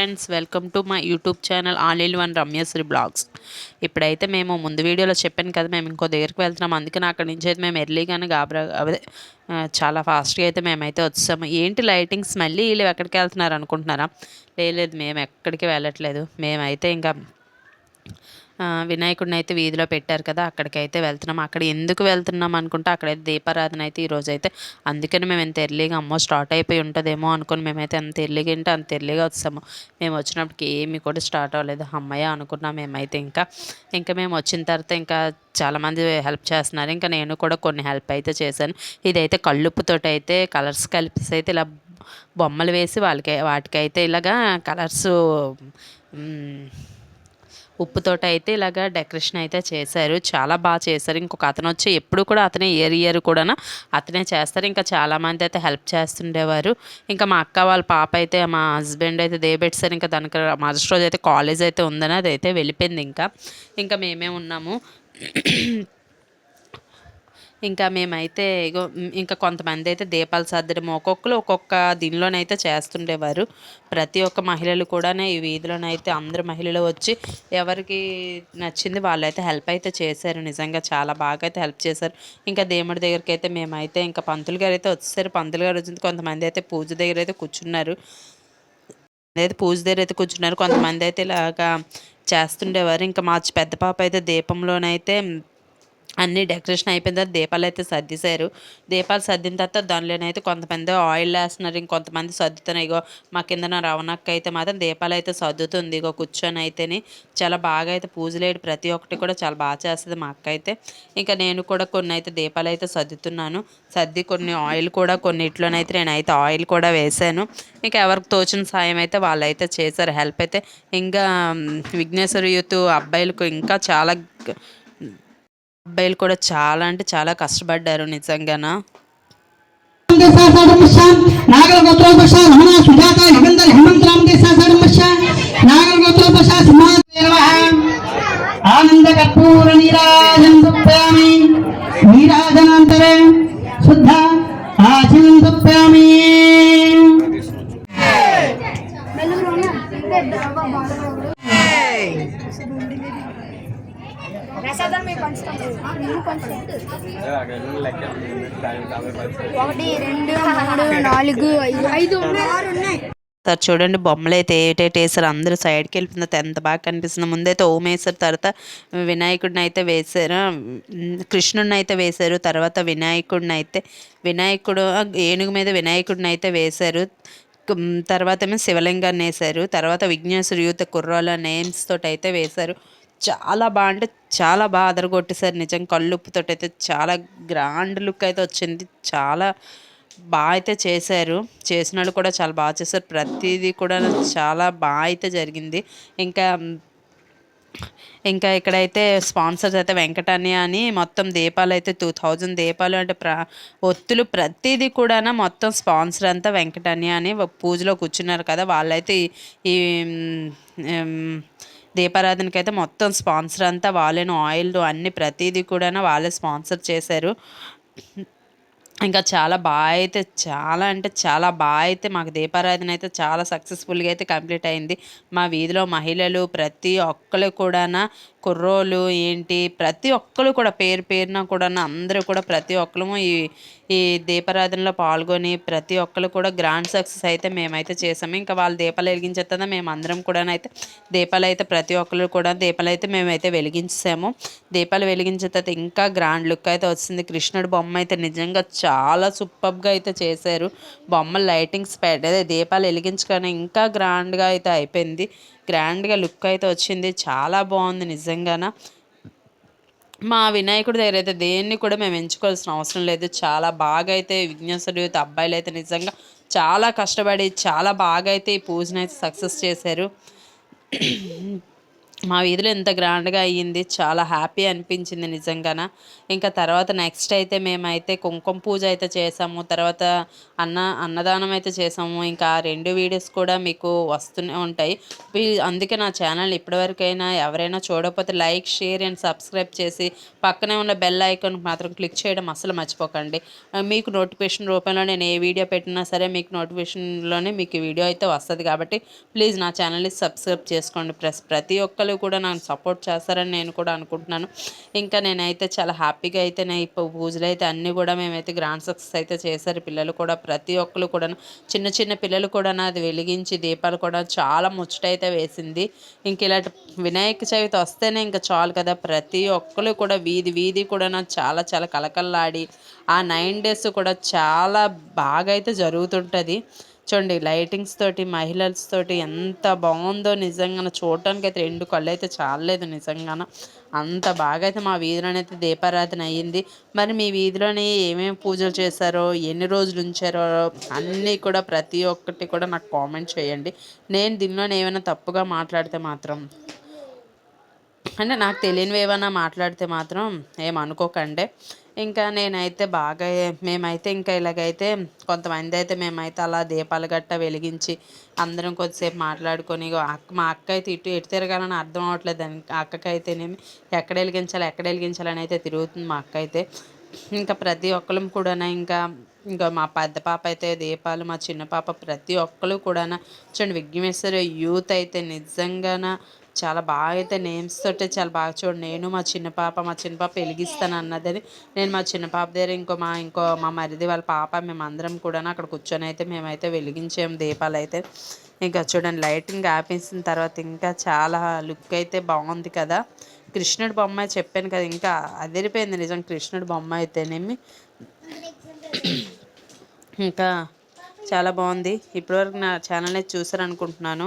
Friends welcome to my YouTube channel all in one Ramyasri blogs. ఇప్పుడైతే మేము ముందు వీడియోలో చెప్పాను కదా మేము ఇంకో దగ్గరికి వెళ్తున్నాం. అందుకని అక్కడి నుంచి అయితే మేము ఎర్లీగానే గాబరా అదే చాలా ఫాస్ట్గా అయితే మేమైతే వచ్చాము. ఏంటి లైటింగ్స్? మళ్ళీ వీళ్ళు ఎక్కడికి వెళ్తున్నారు అనుకుంటున్నారా? లేదు మేము ఎక్కడికి వెళ్ళట్లేదు. మేమైతే ఇంకా వినాయకుడిని అయితే వీధిలో పెట్టారు కదా అక్కడికైతే వెళ్తున్నాం. అక్కడ ఎందుకు వెళ్తున్నాం అనుకుంటే అక్కడైతే దీపారాధన అయితే ఈరోజు అయితే అందుకని మేము ఎంత ఎర్లీగా అమ్మో స్టార్ట్ అయిపోయి ఉంటుందేమో అనుకుని మేమైతే అంత ఎర్లీగా అంటే అంత ఎర్లీగా వచ్చాము. మేము వచ్చినప్పటికి ఏమీ కూడా స్టార్ట్ అవ్వలేదు. అమ్మయ్య అనుకున్నాం మేమైతే ఇంకా. ఇంకా మేము వచ్చిన తర్వాత ఇంకా చాలామంది హెల్ప్ చేస్తున్నారు. ఇంకా నేను కూడా కొన్ని హెల్ప్ అయితే చేశాను. ఇదైతే కళ్ళుప్పుతో అయితే కలర్స్ కలిపి అయితే ఇలా బొమ్మలు వేసి వాళ్ళకి వాటికైతే ఇలాగా కలర్స్ ఉప్పుతోట అయితే ఇలాగ డెకరేషన్ అయితే చేశారు. చాలా బాగా చేశారు. ఇంకొక అతను వచ్చి ఎప్పుడు కూడా అతనే ఇయర్ ఇయర్ కూడా అతనే చేస్తారు. ఇంకా చాలామంది అయితే హెల్ప్ చేస్తుండేవారు. ఇంకా మా అక్క వాళ్ళ పాప అయితే మా హస్బెండ్ అయితే దేబెట్టారు ఇంకా దానికి మదర్స్ రోజు అయితే కాలేజ్ అయితే ఉందని అది అయితే వెళ్ళిపోయింది. ఇంకా ఇంకా మేమే ఉన్నాము. ఇంకా మేమైతే ఇంకా కొంతమంది అయితే దీపాలు సర్దడం ఒక్కొక్కరు ఒక్కొక్క దీనిలోనైతే చేస్తుండేవారు. ప్రతి ఒక్క మహిళలు కూడా ఈ వీధిలోనైతే అందరు మహిళలు వచ్చి ఎవరికి నచ్చింది వాళ్ళైతే హెల్ప్ అయితే చేశారు. నిజంగా చాలా బాగా అయితే హెల్ప్ చేశారు. ఇంకా దేవుడి దగ్గరికి అయితే మేమైతే ఇంకా పంతులు గారు అయితే వచ్చేసారు. పంతులు గారు వచ్చింది కొంతమంది అయితే పూజ దగ్గర అయితే కూర్చున్నారు. అయితే పూజ దగ్గర అయితే కూర్చున్నారు. కొంతమంది అయితే ఇలాగా చేస్తుండేవారు. ఇంకా మా పెద్ద పాప అయితే దీపంలోనైతే అన్ని డెకరేషన్ అయిపోయిన తర్వాత దీపాలు అయితే సర్దిశారు. దీపాలు సర్దిన తర్వాత దానిలోనైతే కొంతమంది ఆయిల్ వేస్తున్నారు. ఇంకొంతమంది సర్దుతున్నాయి ఇగో మా కింద నా రవణక్క అయితే మాత్రం దీపాలు అయితే సర్దుతుంది. ఇగో కూర్చొని అయితేనే చాలా బాగా అయితే పూజలేడు ప్రతి ఒక్కటి కూడా చాలా బాగా చేస్తుంది మా అక్క అయితే. ఇంకా నేను కూడా కొన్ని అయితే దీపాలు అయితే సర్దుతున్నాను. సర్ది కొన్ని ఆయిల్ కూడా కొన్నిట్లోనైతే నేనైతే ఆయిల్ కూడా వేశాను. ఇంకా ఎవరికి తోచిన సాయం అయితే వాళ్ళు అయితే చేశారు. హెల్ప్ అయితే ఇంకా విఘ్నేశ్వర యూత్ అబ్బాయిలకు ఇంకా చాలా అబ్బాయిలు కూడా చాలా అంటే చాలా కష్టపడ్డారు నిజంగానా? ఆనంద నీరాజనాంతరే శుద్ధ ఆచమనం సమర్పయామి ప్రసాదం మేము పంచుతాం మేము పంచుతాం ఒకటి రెండు మూడు నాలుగు ఐదు. ఆరు ఉన్నాయి. సార్ చూడండి బొమ్మలు అయితే ఏటేటి వేసారు అందరూ సైడ్కి వెళ్ళిపోయిన తర్వాత ఎంత బాగా కనిపిస్తుంది. ముందైతే ఓం వేసారు తర్వాత వినాయకుడిని అయితే వేశారు. కృష్ణుడిని అయితే వేశారు. తర్వాత వినాయకుడిని అయితే వినాయకుడు ఏనుగు మీద వినాయకుడిని అయితే వేశారు తర్వాత ఏమో శివలింగాన్ని వేశారు. తర్వాత విఘ్నేశ్వర యూత్ కుర్రాల నేమ్స్ తోటి అయితే వేశారు. చాలా బాగా అంటే చాలా బాగా అదరగొట్టేశారు నిజం కళ్ళుప్పుతో అయితే చాలా గ్రాండ్ లుక్ అయితే వచ్చింది. చాలా బాగా అయితే చేశారు. చేసిన వాళ్ళు కూడా చాలా బాగా చేశారు. ప్రతిదీ కూడా చాలా బాగా అయితే జరిగింది. ఇంకా ఇంకా ఇక్కడైతే స్పాన్సర్స్ అయితే వెంకటన్య అని మొత్తం దీపాలు అయితే టూ థౌజండ్ దీపాలు అంటే ప్ర ఒత్తులు ప్రతిదీ కూడా మొత్తం స్పాన్సర్ అంతా వెంకటన్య అని పూజలో కూర్చున్నారు కదా. వాళ్ళైతే ఈ- దీపారాధనకి అయితే మొత్తం స్పాన్సర్ అంతా వాళ్ళేను ఆయిల్ అన్ని ప్రతిదీ కూడా వాళ్ళే స్పాన్సర్ చేశారు. ఇంకా చాలా బాగా అయితే చాలా అంటే చాలా బాగా అయితే మాకు దీపారాధన అయితే చాలా సక్సెస్ఫుల్గా అయితే కంప్లీట్ అయింది. మా వీధిలో మహిళలు ప్రతి ఒక్కరు కూడా కుర్రోలు ఏంటి? ప్రతి ఒక్కరు కూడా పేరు పేరున కూడా అందరూ కూడా ప్రతి ఒక్కరు ఈ ఈ దీపారాధనలో పాల్గొని ప్రతి ఒక్కరు కూడా గ్రాండ్ సక్సెస్ అయితే మేమైతే చేసాము. ఇంకా వాళ్ళు దీపాలు వెలిగించేస్తుందా మేము అందరం కూడా అయితే దీపాలు అయితే ప్రతి ఒక్కరు కూడా దీపాలు అయితే మేమైతే వెలిగించాము దీపాలు వెలిగించిన తర్వాత ఇంకా గ్రాండ్ లుక్ అయితే వచ్చింది. కృష్ణుడు బొమ్మ అయితే నిజంగా చాలా సూపర్గా అయితే చేశారు. బొమ్మ లైటింగ్స్ పెట్టే దీపాలు వెలిగించుకొని ఇంకా గ్రాండ్గా అయితే అయిపోయింది. గ్రాండ్గా లుక్ అయితే వచ్చింది. చాలా బాగుంది నిజంగాన. మా వినాయకుడి దగ్గర అయితే దేన్ని కూడా మేము ఎంచుకోవాల్సిన అవసరం లేదు. చాలా బాగా అయితే విఘ్నేశ్వరుడు అబ్బాయిలు అయితే నిజంగా చాలా కష్టపడి చాలా బాగా అయితే ఈ పూజను అయితే సక్సెస్ చేశారు. మా వీధిలో ఎంత గ్రాండ్గా అయ్యింది. చాలా హ్యాపీ అనిపించింది నిజంగాన. ఇంకా తర్వాత నెక్స్ట్ అయితే మేమైతే కుంకుమ పూజ అయితే చేసాము. తర్వాత అన్న అన్నదానం అయితే చేసాము. ఇంకా రెండు వీడియోస్ కూడా మీకు వస్తూనే ఉంటాయి. అందుకే నా ఛానల్ ఇప్పటివరకైనా ఎవరైనా చూడకపోతే లైక్ షేర్ అండ్ సబ్స్క్రైబ్ చేసి పక్కనే ఉన్న బెల్ ఐకాన్ మాత్రం క్లిక్ చేయడం అసలు మర్చిపోకండి. మీకు నోటిఫికేషన్ రూపంలో నేను ఏ వీడియో పెట్టినా సరే మీకు నోటిఫికేషన్లోనే మీకు వీడియో అయితే వస్తుంది. కాబట్టి ప్లీజ్ నా ఛానల్ని సబ్స్క్రైబ్ చేసుకోండి. ప్రతి ఒక్కరు కూడా నాకు సపోర్ట్ చేస్తారని నేను కూడా అనుకుంటున్నాను. ఇంకా నేనైతే చాలా హ్యాపీగా అయితే నేను ఇప్పుడు పూజలు అయితే అన్నీ కూడా మేమైతే గ్రాండ్ సక్సెస్ అయితే చేశారు. పిల్లలు కూడా ప్రతి ఒక్కరు కూడా చిన్న చిన్న పిల్లలు కూడా అది వెలిగించి దీపాలు కూడా చాలా ముచ్చటైతే వేసింది. ఇంక ఇలాంటి వినాయక చవితి వస్తేనే ఇంకా చాలు కదా. ప్రతి ఒక్కరు కూడా వీధి వీధి కూడా చాలా చాలా కలకల్లాడి ఆ నైన్ డేస్ కూడా చాలా బాగా అయితే జరుగుతుంటుంది. చూడండి లైటింగ్స్ తోటి మహిళల్స్ తోటి ఎంత బాగుందో నిజంగా చూడటానికి అయితే రెండు కళ్ళు అయితే చాలలేదు నిజంగాన. అంత బాగా అయితే మా వీధిలోనైతే దీపారాధన అయ్యింది. మరి మీ వీధిలోని ఏమేమి పూజలు చేశారో ఎన్ని రోజులు ఉంచారో అన్నీ కూడా ప్రతి ఒక్కటి కూడా నాకు కామెంట్ చేయండి. నేను దీనిలోనే ఏమైనా తప్పుగా మాట్లాడితే మాత్రం అంటే నాకు తెలియనివి ఏమైనా మాట్లాడితే మాత్రం ఏమనుకోకండి ఇంకా నేనైతే బాగా మేమైతే ఇంకా ఇలాగైతే కొంతమంది అయితే మేమైతే అలా దీపాలు గట్ట వెలిగించి అందరం కొద్దిసేపు మాట్లాడుకొని అక్క మా అక్క అయితే ఇటు ఎటు తిరగాలని అర్థం అవ్వట్లేదు దానికి అక్కకైతేనేమి ఎక్కడ వెలిగించాలి ఎక్కడ వెలిగించాలని అయితే తిరుగుతుంది మా అక్క అయితే ఇంకా ప్రతి ఒక్కరం కూడా ఇంకా ఇంకా మా పెద్ద పాప అయితే దీపాలు మా చిన్న పాప ప్రతి ఒక్కరు కూడా చూడండి విఘ్నేశ్వర యూత్ అయితే నిజంగాన చాలా బాగా అయితే నేమ్స్ తోటే చాలా బాగా చూడండి నేను మా చిన్న పాప మా చిన్న పాప వెలిగిస్తాను అన్నదని. నేను మా చిన్న పాప దగ్గర ఇంకో మా ఇంకో మా మరిది వాళ్ళ పాప మేమందరం కూడా అక్కడ కూర్చొని అయితే మేమైతే వెలిగించాము దీపాలు అయితే. ఇంకా చూడండి లైటింగ్ ఆపేసిన తర్వాత ఇంకా చాలా లుక్ అయితే బాగుంది కదా. కృష్ణుడి బొమ్మ చెప్పాను కదా ఇంకా అదిరిపోయింది నిజం. కృష్ణుడి బొమ్మ అయితేనేమి. ఇంకా చాలా బాగుంది. ఇప్పటివరకు నా ఛానల్ని చూసారనుకుంటున్నాను